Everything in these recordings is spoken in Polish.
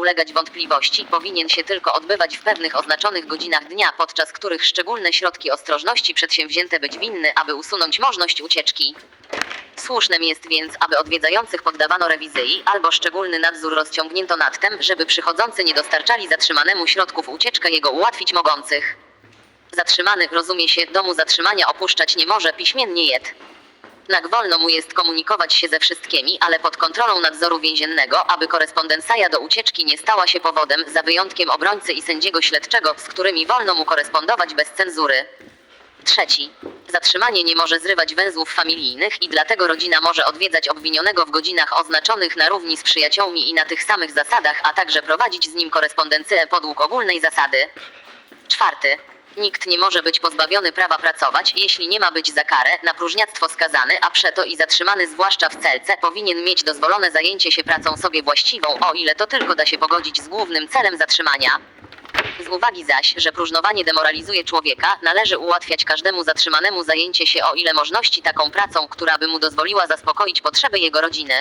ulegać wątpliwości, powinien się tylko odbywać w pewnych oznaczonych godzinach dnia, podczas których szczególne środki ostrożności przedsięwzięte być winny, aby usunąć możliwość ucieczki. Słusznem jest więc, aby odwiedzających poddawano rewizji albo szczególny nadzór rozciągnięto nad tym, żeby przychodzący nie dostarczali zatrzymanemu środków ucieczkę jego ułatwić mogących. Zatrzymany, rozumie się, domu zatrzymania opuszczać nie może piśmiennie jed. Nak wolno mu jest komunikować się ze wszystkimi, ale pod kontrolą nadzoru więziennego, aby korespondencja do ucieczki nie stała się powodem, za wyjątkiem obrońcy i sędziego śledczego, z którymi wolno mu korespondować bez cenzury. Trzeci. Zatrzymanie nie może zrywać węzłów familijnych i dlatego rodzina może odwiedzać obwinionego w godzinach oznaczonych na równi z przyjaciółmi i na tych samych zasadach, a także prowadzić z nim korespondencję podług ogólnej zasady. Czwarty. Nikt nie może być pozbawiony prawa pracować, jeśli nie ma być za karę, na próżniactwo skazany, a przeto i zatrzymany zwłaszcza w celce powinien mieć dozwolone zajęcie się pracą sobie właściwą, o ile to tylko da się pogodzić z głównym celem zatrzymania. Z uwagi zaś, że próżnowanie demoralizuje człowieka, należy ułatwiać każdemu zatrzymanemu zajęcie się o ile możności taką pracą, która by mu dozwoliła zaspokoić potrzeby jego rodziny.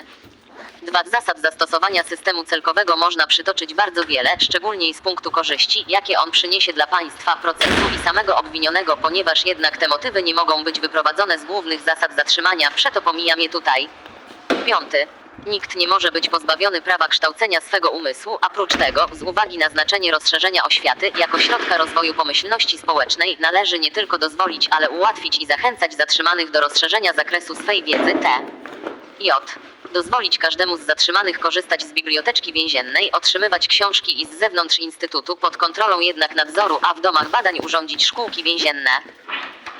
Dwa zasad zastosowania systemu celkowego można przytoczyć bardzo wiele, szczególnie z punktu korzyści, jakie on przyniesie dla państwa, procesu i samego obwinionego, ponieważ jednak te motywy nie mogą być wyprowadzone z głównych zasad zatrzymania, przeto pomijam je tutaj. Piąty. Nikt nie może być pozbawiony prawa kształcenia swego umysłu, a prócz tego, z uwagi na znaczenie rozszerzenia oświaty jako środka rozwoju pomyślności społecznej, należy nie tylko dozwolić, ale ułatwić i zachęcać zatrzymanych do rozszerzenia zakresu swej wiedzy T. J. Dozwolić każdemu z zatrzymanych korzystać z biblioteczki więziennej, otrzymywać książki i z zewnątrz instytutu pod kontrolą jednak nadzoru, a w domach badań urządzić szkółki więzienne.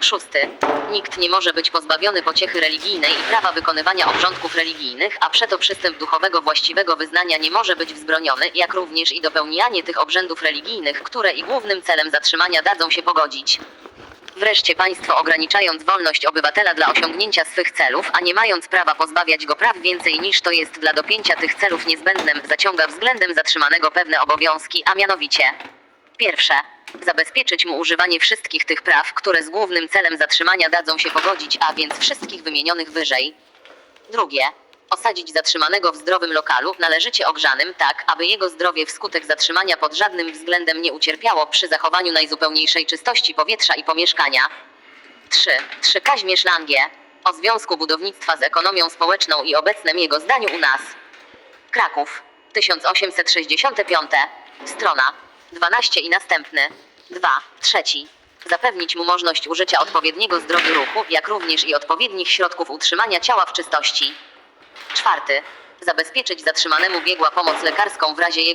Szósty. Nikt nie może być pozbawiony pociechy religijnej i prawa wykonywania obrządków religijnych, a przeto przystęp duchowego właściwego wyznania nie może być wzbroniony, jak również i dopełnianie tych obrzędów religijnych, które i głównym celem zatrzymania dadzą się pogodzić. Wreszcie państwo ograniczając wolność obywatela dla osiągnięcia swych celów, a nie mając prawa pozbawiać go praw więcej niż to jest dla dopięcia tych celów niezbędnym, zaciąga względem zatrzymanego pewne obowiązki, a mianowicie Pierwsze. Zabezpieczyć mu używanie wszystkich tych praw, które z głównym celem zatrzymania dadzą się pogodzić, a więc wszystkich wymienionych wyżej. Drugie. Osadzić zatrzymanego w zdrowym lokalu, należycie ogrzanym, tak, aby jego zdrowie wskutek zatrzymania pod żadnym względem nie ucierpiało przy zachowaniu najzupełniejszej czystości powietrza i pomieszkania. 3. 3 Kaźmierz Langie. O związku budownictwa z ekonomią społeczną i obecnym jego zdaniu u nas. Kraków. 1865. Strona 12 i następny. 2. Trzeci. Zapewnić mu możliwość użycia odpowiedniego zdrowiu ruchu, jak również i odpowiednich środków utrzymania ciała w czystości. Czwarty. Zabezpieczyć zatrzymanemu biegła pomoc lekarską w razie jego